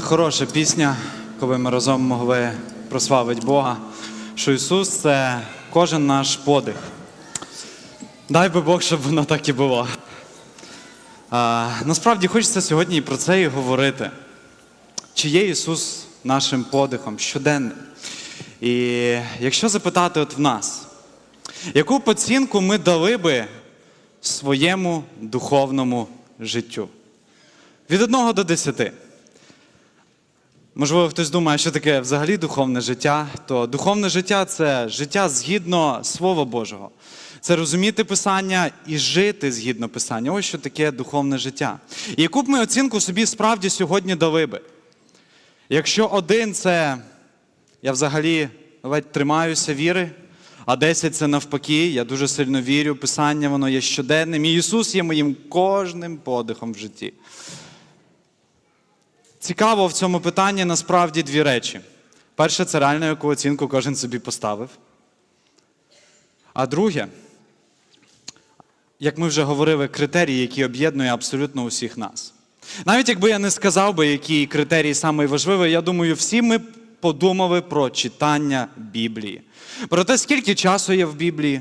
Хороша пісня, коли ми разом могли прославити Бога, що Ісус це кожен наш подих. Дай би Бог, щоб воно так і було. Насправді хочеться сьогодні і про це і говорити. Чи є Ісус нашим подихом щоденним? І якщо запитати от в нас, яку б оцінку ми дали би своєму духовному життю? Від 1 до 10. Можливо, хтось думає, що таке взагалі духовне життя, то духовне життя це життя згідно Слова Божого. Це розуміти Писання і жити згідно Писання. Ось що таке духовне життя. І яку б ми оцінку собі справді сьогодні дали би? Якщо один це я взагалі ледь тримаюся віри, а 10 це навпаки, я дуже сильно вірю, Писання воно є щоденним, і Ісус є моїм кожним подихом в житті. Цікаво в цьому питанні насправді дві речі. Перше, це реально, яку оцінку кожен собі поставив. А друге, як ми вже говорили, критерії, які об'єднує абсолютно усіх нас. Навіть якби я не сказав би, які критерії найважливіші, я думаю, всі ми подумали про читання Біблії. Про те, скільки часу є в Біблії,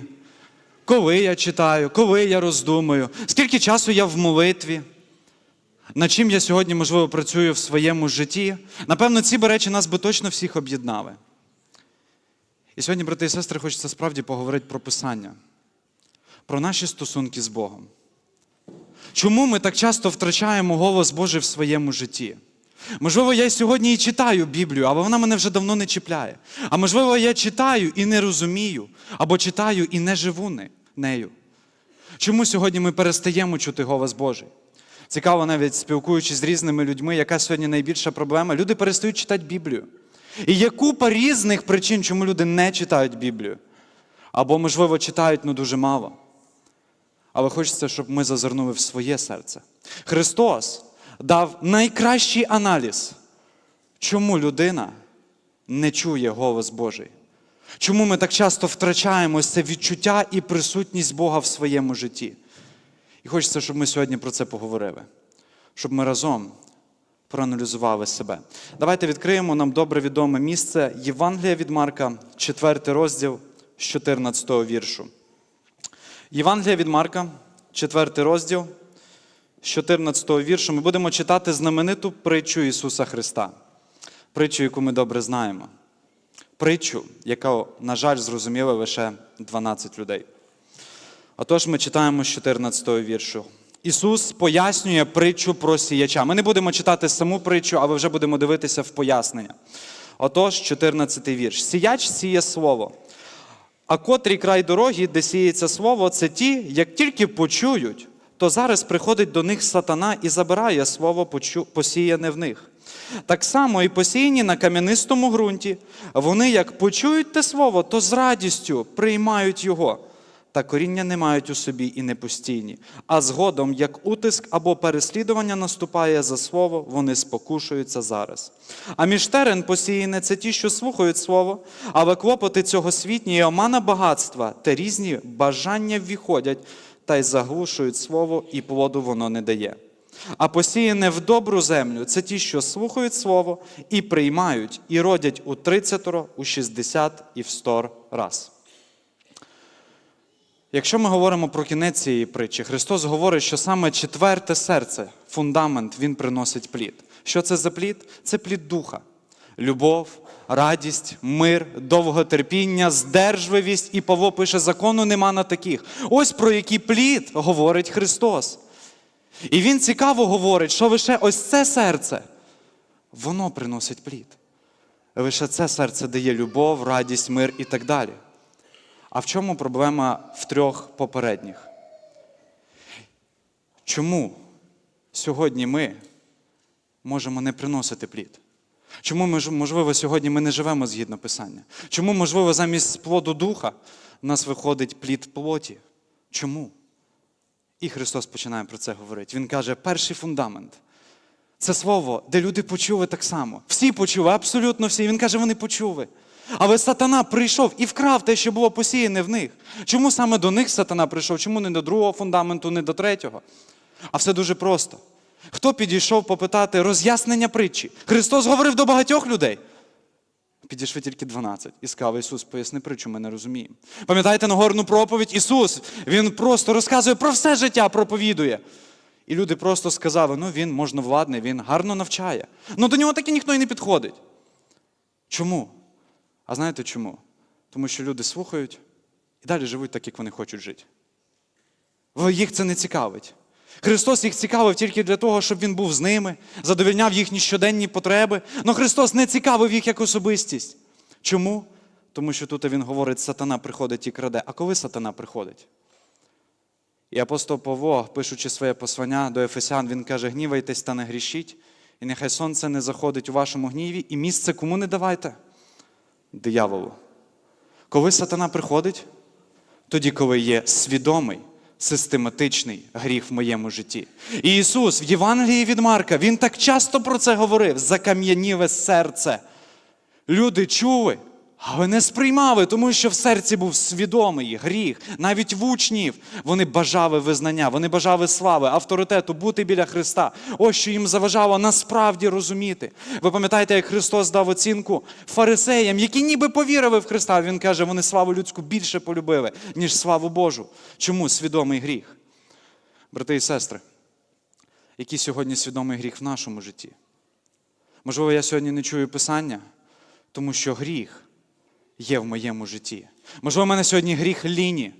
коли я читаю, коли я роздумую, скільки часу я в молитві. Над чим я сьогодні, можливо, працюю в своєму житті. Напевно, ці речі нас би точно всіх об'єднали. І сьогодні, брати і сестри, хочеться справді поговорити про Писання, про наші стосунки з Богом. Чому ми так часто втрачаємо голос Божий в своєму житті? Можливо, я сьогодні і читаю Біблію, але вона мене вже давно не чіпляє. А можливо, я читаю і не розумію, або читаю і не живу не- нею. Чому сьогодні ми перестаємо чути голос Божий? Цікаво, навіть спілкуючись з різними людьми, яка сьогодні найбільша проблема. Люди перестають читати Біблію. І є купа різних причин, чому люди не читають Біблію. Або, можливо, читають ну дуже мало. Але хочеться, щоб ми зазирнули в своє серце. Христос дав найкращий аналіз, чому людина не чує голос Божий. Чому ми так часто втрачаємо це відчуття і присутність Бога в своєму житті. І хочеться, щоб ми сьогодні про це поговорили, щоб ми разом проаналізували себе. Давайте відкриємо нам добре відоме місце Євангелія від Марка, 4 розділ з 14 віршу. Євангелія від Марка, 4 розділ з 14 віршу. Ми будемо читати знамениту притчу Ісуса Христа, притчу, яку ми добре знаємо. Притчу, яка, на жаль, зрозуміли лише 12 людей. Отож, ми читаємо з 14 віршу. Ісус пояснює притчу про сіяча. Ми не будемо читати саму притчу, але вже будемо дивитися в пояснення. Отож, 14 вірш. Сіяч сіє слово. А котрий край дороги, де сіється слово, це ті, як тільки почують, то зараз приходить до них сатана і забирає слово посіяне в них. Так само і посіяні на кам'янистому ґрунті, вони як почують те слово, то з радістю приймають його. Та коріння не мають у собі і не постійні. А згодом, як утиск або переслідування наступає за слово, вони спокушуються зараз. А між терен посіяне це ті, що слухають слово, але клопоти цього світні і омана багатства та різні бажання ввіходять та й заглушують слово, і плоду воно не дає. А посіяне в добру землю це ті, що слухають слово і приймають, і родять у 30, у 60 і в 100 раз. Якщо ми говоримо про кінець цієї притчі, Христос говорить, що саме четверте серце, фундамент, Він приносить плід. Що це за плід? Це плід духа. Любов, радість, мир, довготерпіння, здержливість, і Павло пише, закону нема на таких. Ось про який плід говорить Христос. І Він цікаво говорить, що лише ось це серце, воно приносить плід. Лише це серце дає любов, радість, мир і так далі. А в чому проблема в трьох попередніх? Чому сьогодні ми можемо не приносити плід? Чому, можливо, сьогодні ми не живемо згідно Писання? Чому, можливо, замість плоду духа в нас виходить плід плоті? Чому? І Христос починає про це говорити. Він каже, перший фундамент. Це слово, де люди почули так само. Всі почули, абсолютно всі. Він каже, вони почули. Але сатана прийшов і вкрав те, що було посіяне в них. Чому саме до них сатана прийшов? Чому не до другого фундаменту, не до третього? А все дуже просто. Хто підійшов попитати роз'яснення притчі? Христос говорив до багатьох людей. Підійшли тільки 12. І сказав, Ісус, поясни притчу, ми не розуміємо. Пам'ятаєте Нагорну проповідь? Ісус, Він просто розказує про все життя, проповідує. І люди просто сказали, ну він можновладний, він гарно навчає. Ну до нього таки ніхто і не підходить. Чому? А знаєте чому? Тому що люди слухають і далі живуть так, як вони хочуть жити. Їх це не цікавить. Христос їх цікавив тільки для того, щоб Він був з ними, задовільняв їхні щоденні потреби. Але Христос не цікавив їх як особистість. Чому? Тому що тут Він говорить, сатана приходить і краде. А коли сатана приходить? І апостол Павло, пишучи своє послання до Ефесян, він каже: гнівайтесь та не грішіть, і нехай сонце не заходить у вашому гніві, і місце кому не давайте? Дияволу. Коли сатана приходить, тоді, коли є свідомий, систематичний гріх в моєму житті. І Ісус в Євангелії від Марка, Він так часто про це говорив: закам'яніве серце. Люди чули, але не сприймали, тому що в серці був свідомий гріх. Навіть в учнів вони бажали визнання, вони бажали слави, авторитету, бути біля Христа. Ось що їм заважало насправді розуміти. Ви пам'ятаєте, як Христос дав оцінку фарисеям, які ніби повірили в Христа. Він каже, вони славу людську більше полюбили, ніж славу Божу. Чому свідомий гріх? Брати і сестри, який сьогодні свідомий гріх в нашому житті? Можливо, я сьогодні не чую Писання, тому що гріх є в моєму житті. Можливо, в мене сьогодні гріх ліні.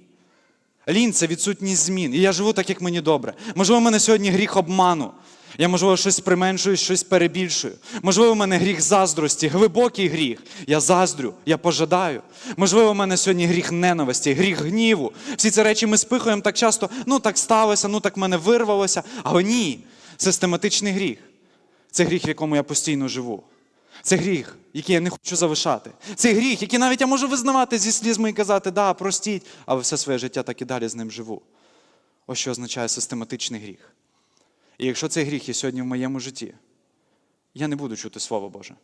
Лінь це відсутність змін. І я живу так, як мені добре. Можливо, в мене сьогодні гріх обману. Я, можливо, щось применшую, щось перебільшую. Можливо, в мене гріх заздрості, глибокий гріх. Я заздрю, я пожадаю. Можливо, в мене сьогодні гріх ненависті, гріх гніву. Всі ці речі ми спихуємо так часто, ну так сталося, ну так мене вирвалося. Але ні, систематичний гріх. Це гріх, в якому я постійно живу. Це гріх, який я не хочу залишати. Це гріх, який навіть я можу визнавати зі слізьми і казати, да, простіть, але все своє життя так і далі з ним живу. Ось що означає систематичний гріх. І якщо цей гріх є сьогодні в моєму житті, я не буду чути Слово Боже.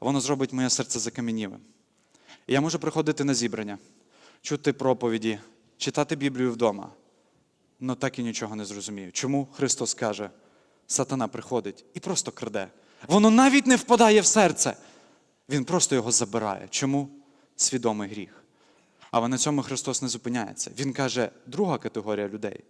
Воно зробить моє серце закам'янілим. І я можу приходити на зібрання, чути проповіді, читати Біблію вдома, але так і нічого не зрозумію. Чому Христос каже, сатана приходить і просто краде. Воно навіть не впадає в серце. Він просто його забирає. Чому? Свідомий гріх. Але на цьому Христос не зупиняється. Він каже, друга категорія людей.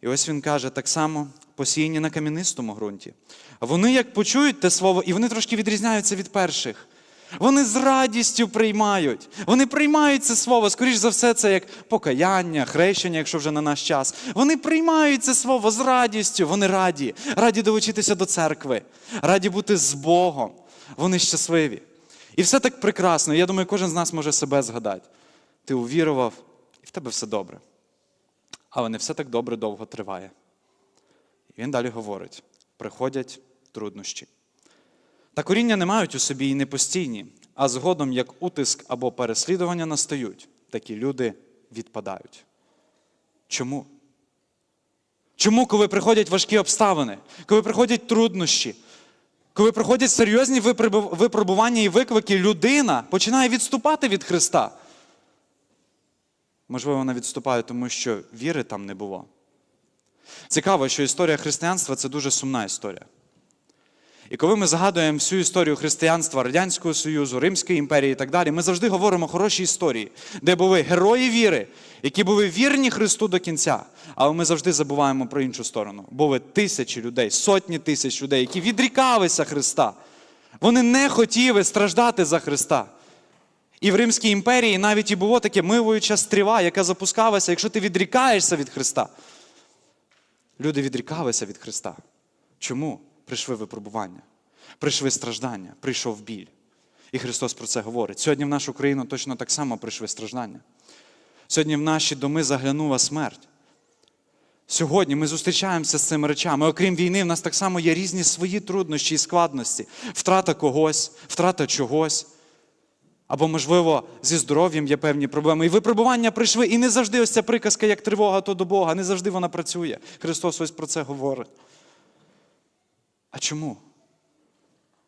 І ось він каже, так само посіяні на кам'янистому ґрунті. Вони як почують те слово, і вони трошки відрізняються від перших. Вони з радістю приймають. Вони приймають це слово, скоріш за все, це як покаяння, хрещення, якщо вже на наш час. Вони приймають це слово з радістю. Вони раді, раді долучитися до церкви, раді бути з Богом. Вони щасливі. І все так прекрасно. Я думаю, кожен з нас може себе згадати. Ти увірував, і в тебе все добре. Але не все так добре довго триває. І він далі говорить: приходять труднощі. Та коріння не мають у собі і не постійні, а згодом, як утиск або переслідування настають, такі люди відпадають. Чому? Чому, коли приходять важкі обставини, коли приходять труднощі, коли приходять серйозні випробування і виклики, людина починає відступати від Христа? Можливо, вона відступає, тому що віри там не було. Цікаво, що історія християнства це дуже сумна історія. І коли ми згадуємо всю історію християнства, Радянського Союзу, Римської імперії і так далі, ми завжди говоримо хороші історії, де були герої віри, які були вірні Христу до кінця. Але ми завжди забуваємо про іншу сторону. Були тисячі людей, сотні тисяч людей, які відрікалися Христа. Вони не хотіли страждати за Христа. І в Римській імперії навіть і було таке милуюча стріла, яка запускалася, якщо ти відрікаєшся від Христа. Люди відрікалися від Христа. Чому? Прийшли випробування, прийшли страждання, прийшов біль. І Христос про це говорить. Сьогодні в нашу країну точно так само прийшли страждання. Сьогодні в наші доми заглянула смерть. Сьогодні ми зустрічаємося з цими речами. Окрім війни, в нас так само є різні свої труднощі і складності. Втрата когось, втрата чогось. Або, можливо, зі здоров'ям є певні проблеми. І випробування прийшли. І не завжди ось ця приказка, як тривога, то до Бога, не завжди вона працює. Христос ось про це говорить. А чому?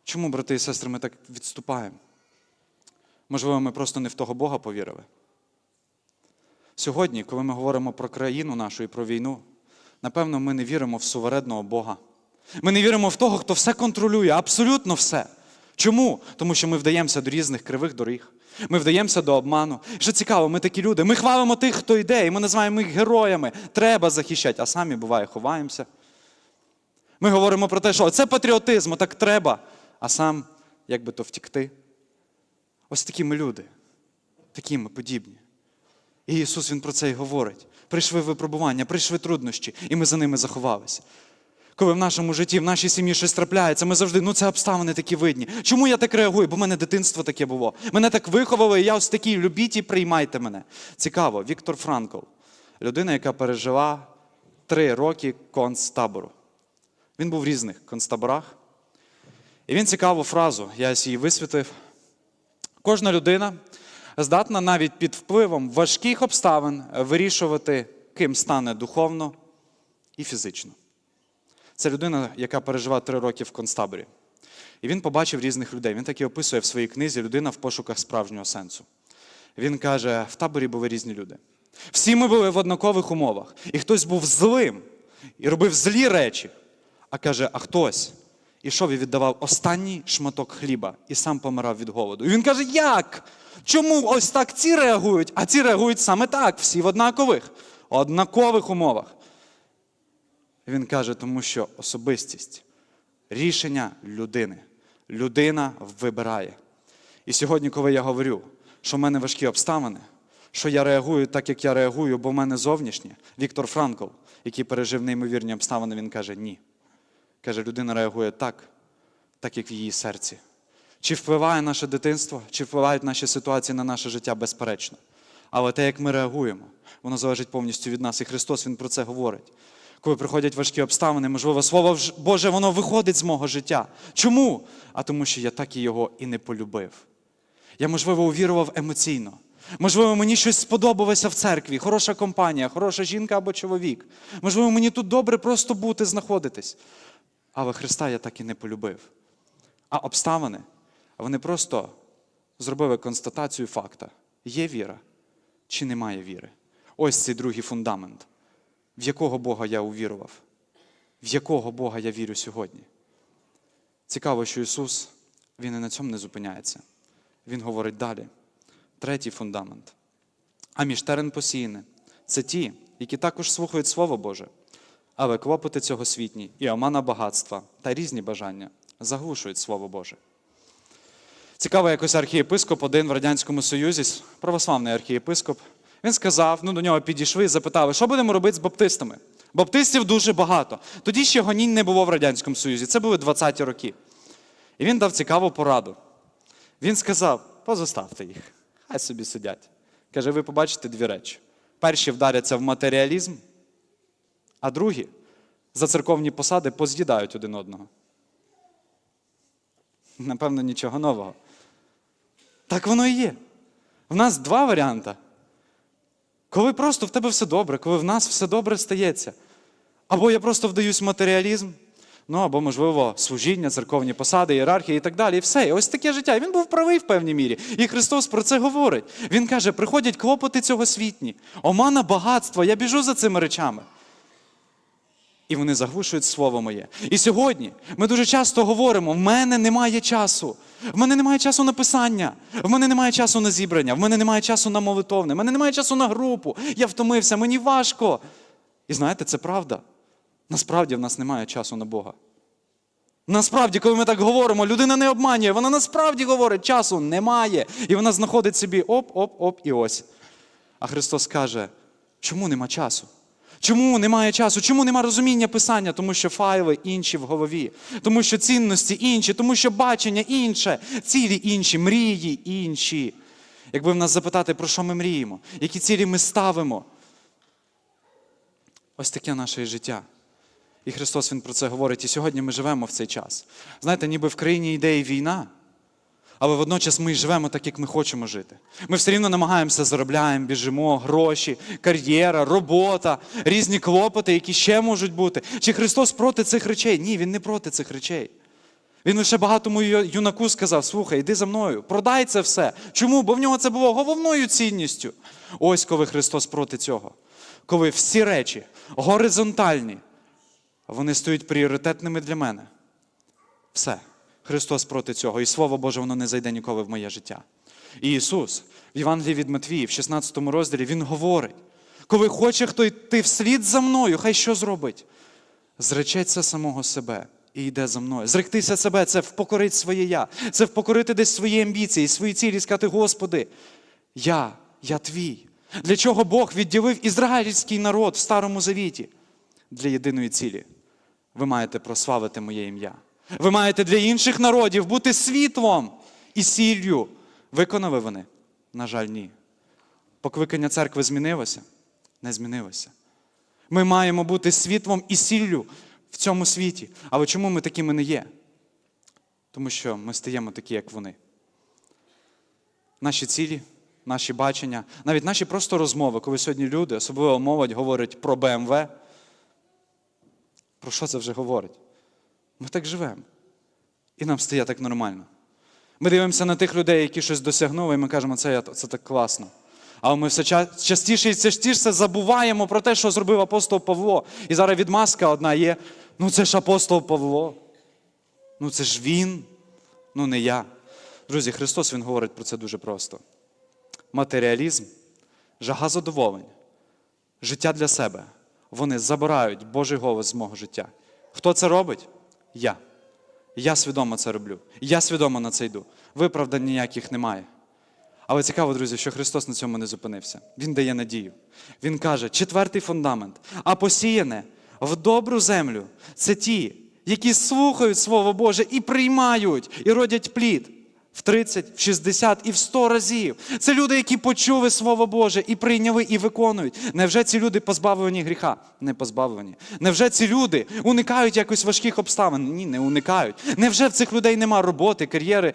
Чому, брати і сестри, ми так відступаємо? Можливо, ми просто не в того Бога повірили. Сьогодні, коли ми говоримо про країну нашу і про війну, напевно, ми не віримо в суверенного Бога, Ми не віримо в того, хто все контролює, абсолютно все. Чому? Тому що ми вдаємося до різних кривих доріг. Ми вдаємося до обману. Що цікаво, ми такі люди. Ми хвалимо тих, хто йде, і ми називаємо їх героями. Треба захищати, а самі буває, ховаємося. Ми говоримо про те, що це патріотизм, так треба, а сам як би то втікти. Ось такі ми люди, такі ми подібні. І Ісус Він про це і говорить. Прийшли випробування, прийшли труднощі, і ми за ними заховалися. Коли в нашому житті, в нашій сім'ї щось трапляється, ми завжди, ну це обставини такі видні. Чому я так реагую? Бо в мене дитинство таке було. Мене так виховали, і я ось такий, любіть і приймайте мене. Цікаво, Віктор Франкл, людина, яка пережила три роки концтабору. Він був в різних концтаборах. І він цікаву фразу, я її висвітив. Кожна людина здатна навіть під впливом важких обставин вирішувати, ким стане духовно і фізично. Це людина, яка пережила три роки в концтаборі. І він побачив різних людей. Він так і описує в своїй книзі людина в пошуках справжнього сенсу. Він каже: в таборі були різні люди. Всі ми були в однакових умовах. І хтось був злим і робив злі речі. А каже, а хтось ішов і віддавав останній шматок хліба і сам помирав від голоду. І він каже, як? Чому ось так ці реагують, а ці реагують саме так, всі в однакових, однакових умовах. Він каже, тому що особистість, рішення людини. Людина вибирає. І сьогодні, коли я говорю, що в мене важкі обставини, що я реагую так, як я реагую, бо в мене зовнішнє, Віктор Франкл, який пережив неймовірні обставини, він каже ні. Каже, людина реагує так, так як в її серці. Чи впливає наше дитинство, чи впливають наші ситуації на наше життя, безперечно. Але те, як ми реагуємо, воно залежить повністю від нас. І Христос Він про це говорить. Коли приходять важкі обставини, можливо, Слово Боже, воно виходить з мого життя. Чому? А тому, що я так і його і не полюбив. Я, можливо, увірував емоційно. Можливо, мені щось сподобалося в церкві, хороша компанія, хороша жінка або чоловік. Можливо, мені тут добре просто бути, знаходитись. Але Христа я так і не полюбив. А обставини, вони просто зробили констатацію факта: є віра чи немає віри. Ось цей другий фундамент. В якого Бога я увірував? В якого Бога я вірю сьогодні? Цікаво, що Ісус Він і на цьому не зупиняється. Він говорить далі. Третій фундамент. А між терен посіяне це ті, які також слухають Слово Боже, але клопоти цього світні і омана багатства та різні бажання заглушують Слово Боже. Цікаво, якось архієпископ один в Радянському Союзі, православний архієпископ, він сказав, ну до нього підійшли і запитали, що будемо робити з баптистами. Баптистів дуже багато. Тоді ще гонінь не було в Радянському Союзі, це були 20-ті роки. І він дав цікаву пораду. Він сказав: позоставте їх, хай собі сидять. Каже, ви побачите дві речі. Перші вдаряться в матеріалізм, а другі за церковні посади поз'їдають один одного. Напевно, нічого нового. Так воно і є. В нас два варіанти. Коли просто в тебе все добре, коли в нас все добре стається. Або я просто вдаюсь в матеріалізм, ну або, можливо, служіння, церковні посади, ієрархії і так далі. І все. І ось таке життя. І він був правий в певній мірі. І Христос про це говорить. Він каже: приходять клопоти цього світні, омана багатства, я біжу за цими речами. І вони заглушують слово моє. І сьогодні ми дуже часто говоримо: в мене немає часу. В мене немає часу на писання, в мене немає часу на зібрання, в мене немає часу на молитовне, в мене немає часу на групу. Я втомився, мені важко. І знаєте, це правда. Насправді в нас немає часу на Бога. Насправді, коли ми так говоримо, людина не обманює, вона насправді говорить, часу немає. І вона знаходить собі оп-оп-оп і ось. А Христос каже, чому нема часу? Чому немає часу? Чому немає розуміння писання? Тому що файли інші в голові, тому що цінності інші, тому що бачення інше, цілі інші, мрії інші. Якби в нас запитати, про що ми мріємо, які цілі ми ставимо. Ось таке наше життя. І Христос Він про це говорить. І сьогодні ми живемо в цей час. Знаєте, ніби в країні йде і війна, але водночас ми живемо так, як ми хочемо жити. Ми все рівно намагаємося, заробляємо, біжимо, гроші, кар'єра, робота, різні клопоти, які ще можуть бути. Чи Христос проти цих речей? Ні, Він не проти цих речей. Він лише багатому юнаку сказав: слухай, йди за мною, продай це все. Чому? Бо в нього це було головною цінністю. Ось коли Христос проти цього. Коли всі речі горизонтальні, вони стають пріоритетними для мене. Все. Христос проти цього. І Слово Боже, воно не зайде ніколи в моє життя. І Ісус в Євангелії від Матвії, в 16 розділі, Він говорить: коли хоче хто йти вслід за мною, хай що зробить? Зречеться самого себе і йде за мною. Зректися себе це впокорить своє я, це впокорити десь свої амбіції, свої цілі, сказати, Господи, я, я твій. Для чого Бог відділив ізраїльський народ в Старому Завіті? Для єдиної цілі. Ви маєте прославити моє ім'я. Ви маєте для інших народів бути світлом і сіллю. Виконали вони? На жаль, ні. Покликання церкви змінилося? Не змінилося. Ми маємо бути світлом і сіллю в цьому світі. Але чому ми такими не є? Тому що ми стаємо такі, як вони. Наші цілі, наші бачення, навіть наші просто розмови, коли сьогодні люди, особливо молодь, говорять про БМВ. Про що це вже говорить? Ми так живемо. І нам стає так нормально. Ми дивимося на тих людей, які щось досягнули, і ми кажемо, це, це так класно. Але ми все частіше і частіше забуваємо про те, що зробив апостол Павло. І зараз відмазка одна є: ну це ж апостол Павло. Ну це ж він, ну не я. Друзі, Христос Він говорить про це дуже просто. Матеріалізм, жага задоволень, життя для себе. Вони забирають Божий голос з мого життя. Хто це робить? Я. Я свідомо це роблю. Я свідомо на це йду. Виправдань ніяких немає. Але цікаво, друзі, що Христос на цьому не зупинився. Він дає надію. Він каже: четвертий фундамент, а посіяне в добру землю це ті, які слухають Слово Боже і приймають, і родять плід. В 30, в 60 і в 100 разів. Це люди, які почули Слово Боже і прийняли, і виконують. Невже ці люди позбавлені гріха? Не позбавлені. Невже ці люди уникають якось важких обставин? Ні, не уникають. Невже в цих людей нема роботи, кар'єри,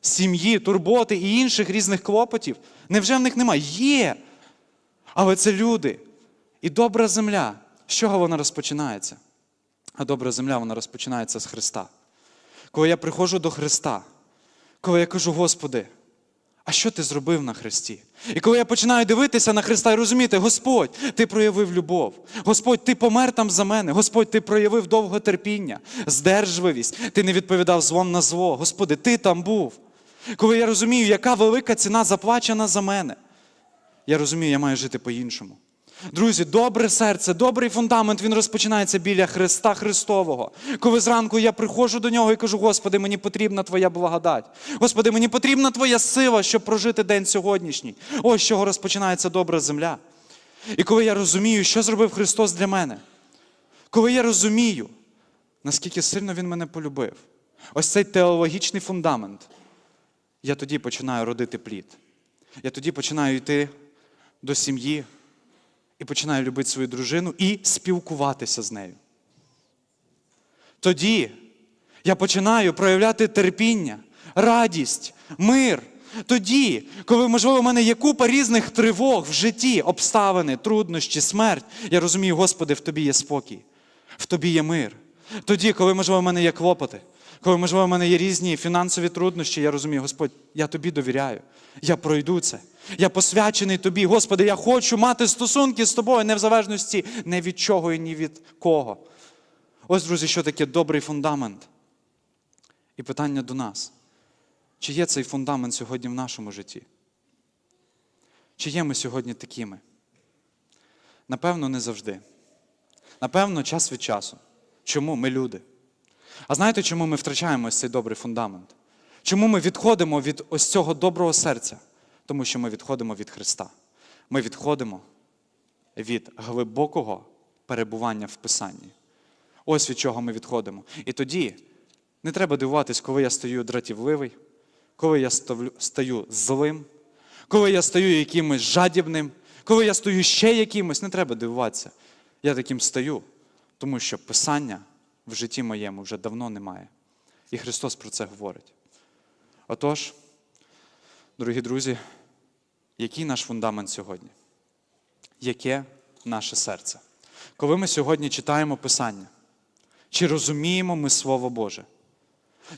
сім'ї, турботи і інших різних клопотів? Невже в них немає? Є. Але це люди. І добра земля. З чого вона розпочинається? А добра земля вона розпочинається з Христа. Коли я приходжу до Христа, коли я кажу, Господи, а що ти зробив на Христі? І коли я починаю дивитися на Христа і розуміти, Господь, ти проявив любов, Господь, ти помер там за мене, Господь, ти проявив довготерпіння, здержливість, ти не відповідав злом на зло. Господи, ти там був. Коли я розумію, яка велика ціна заплачена за мене, я розумію, я маю жити по-іншому. Друзі, добре серце, добрий фундамент, він розпочинається біля Христа Христового. Коли зранку я приходжу до нього і кажу, Господи, мені потрібна Твоя благодать. Господи, мені потрібна Твоя сила, щоб прожити день сьогоднішній. Ось з чого розпочинається добра земля. І коли я розумію, що зробив Христос для мене, коли я розумію, наскільки сильно Він мене полюбив, ось цей теологічний фундамент, я тоді починаю родити плід. Я тоді починаю йти до сім'ї і починаю любити свою дружину і спілкуватися з нею. Тоді я починаю проявляти терпіння, радість, мир. Тоді, коли, можливо, в мене є купа різних тривог в житті, обставини, труднощі, смерть, я розумію, Господи, в тобі є спокій, в тобі є мир. Тоді, коли, можливо, в мене є клопоти, коли, можливо, в мене є різні фінансові труднощі, я розумію, Господь, я тобі довіряю, я пройду це. Я посвячений тобі, Господи, я хочу мати стосунки з тобою не в залежності не від чого і ні від кого. Ось, друзі, що таке добрий фундамент. І питання до нас. Чи є цей фундамент сьогодні в нашому житті? Чи є ми сьогодні такими? Напевно, не завжди. Напевно, час від часу. Чому ми люди? А знаєте, чому ми втрачаємо ось цей добрий фундамент? Чому ми відходимо від ось цього доброго серця? Тому що ми відходимо від Христа. Ми відходимо від глибокого перебування в Писанні. Ось від чого ми відходимо. І тоді не треба дивуватись, коли я стаю дратівливий, коли я стаю злим, коли я стаю якимось жадібним, коли я стаю ще якимось, не треба дивуватися. Я таким стаю, тому що Писання в житті моєму вже давно немає. І Христос про це говорить. Отож, дорогі друзі, який наш фундамент сьогодні? Яке наше серце? Коли ми сьогодні читаємо Писання, чи розуміємо ми Слово Боже?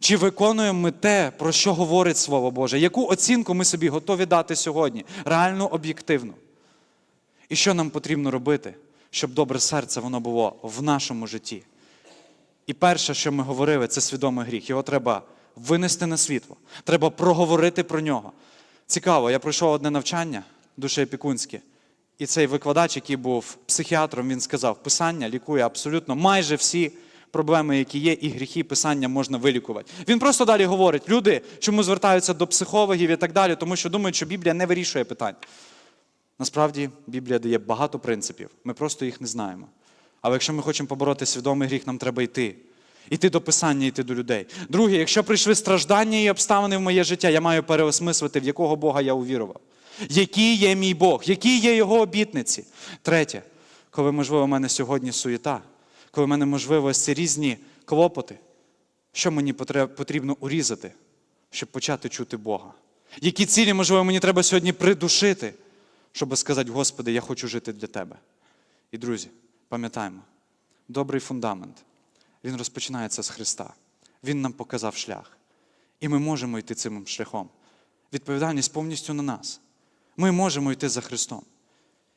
Чи виконуємо ми те, про що говорить Слово Боже? Яку оцінку ми собі готові дати сьогодні? Реально об'єктивну? І що нам потрібно робити, щоб добре серце воно було в нашому житті? І перше, що ми говорили, це свідомий гріх. Його треба винести на світло. Треба проговорити про нього. Цікаво, я пройшов одне навчання душеопікунське, і цей викладач, який був психіатром, він сказав, писання лікує абсолютно майже всі проблеми, які є, і гріхи писання можна вилікувати. Він просто далі говорить: люди, чому звертаються до психологів і так далі, тому що думають, що Біблія не вирішує питань. Насправді Біблія дає багато принципів, ми просто їх не знаємо. Але якщо ми хочемо побороти свідомий гріх, нам треба йти. Йти до писання, йти до людей. Друге, якщо прийшли страждання і обставини в моє життя, я маю переосмислити, в якого Бога я увірував. Який є мій Бог, які є його обітниці. Третє, коли, можливо, в мене сьогодні суєта, коли в мене, можливо, ці різні клопоти, що мені потрібно урізати, щоб почати чути Бога? Які цілі, можливо, мені треба сьогодні придушити, щоб сказати, Господи, я хочу жити для Тебе. І, друзі, пам'ятаємо, добрий фундамент, він розпочинається з Христа. Він нам показав шлях. І ми можемо йти цим шляхом. Відповідальність повністю на нас. Ми можемо йти за Христом.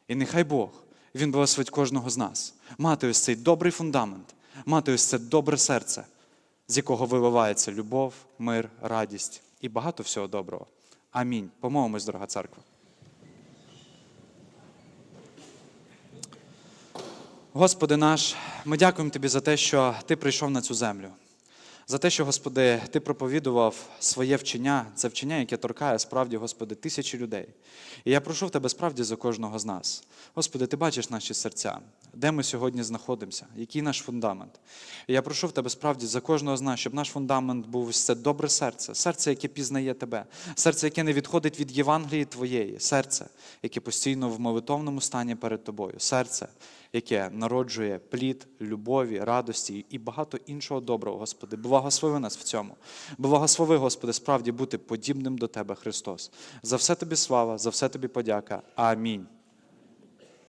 І нехай Бог, Він благословить кожного з нас, мати ось цей добрий фундамент, мати ось це добре серце, з якого виливається любов, мир, радість і багато всього доброго. Амінь. Помолимось, дорога церква. Господи наш, ми дякуємо Тобі за те, що Ти прийшов на цю землю. За те, що, Господи, Ти проповідував своє вчення, це вчення, яке торкає справді, Господи, тисячі людей. І я прошу в Тебе справді за кожного з нас. Господи, Ти бачиш наші серця, де ми сьогодні знаходимося, який наш фундамент. І я прошу в Тебе справді за кожного з нас, щоб наш фундамент був це добре серце, серце, яке пізнає Тебе, серце, яке не відходить від Євангелії Твоєї, серце, яке постійно в молитовному стані перед Тобою, серце, яке народжує плід любові, радості і багато іншого доброго, Господи. Благослови нас в цьому. Благослови, Господи, справді бути подібним до Тебе, Христос. За все тобі слава, за все тобі подяка. Амінь.